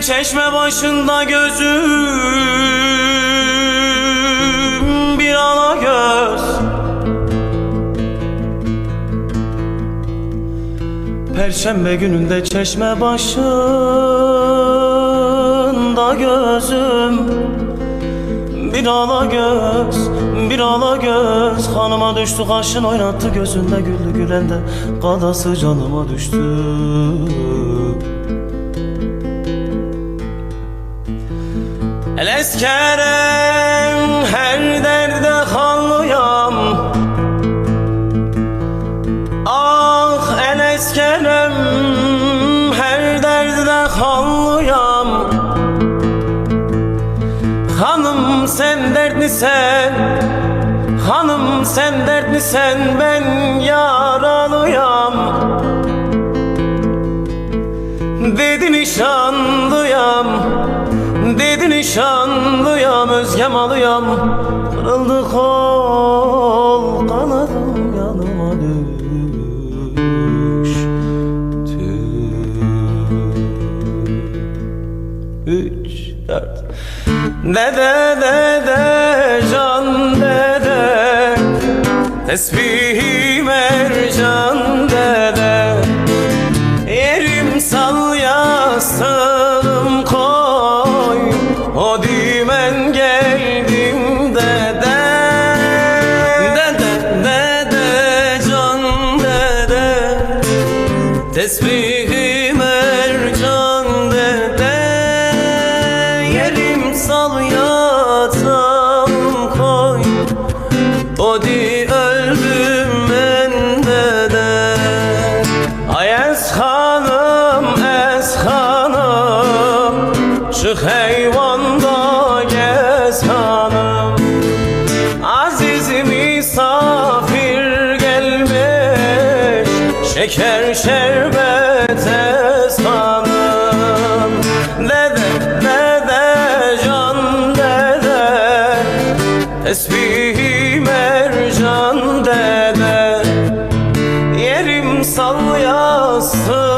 çeşme başında gözüm bir ala göz. Perşembe gününde çeşme başında gözüm bir ala göz, bir ala göz. Hanıma düştü kaşın oynattı gözünde güldü gülende Kadası canıma düştü El eskerem her derde halıyam Ah el eskerem her derde halıyam Hanım sen dertli sen Hanım sen dertli sen ben yaralıyam. Dedi nişanlıyam Dedi nişanlıyam özgem alıyam. Kırıldı kol kanadım yanıma düştü Üç, dört. Dede dede can dede. Tesbihim ercan Tesbihim ercan dede Yerim sal yatağım koy. O di öldüm ben dede. Ay es hanım es hanım Çık heyvanda Şeker şerbet esmanım Dede dede can dede. Tesbihim ercan dede. Yerim sal yastığı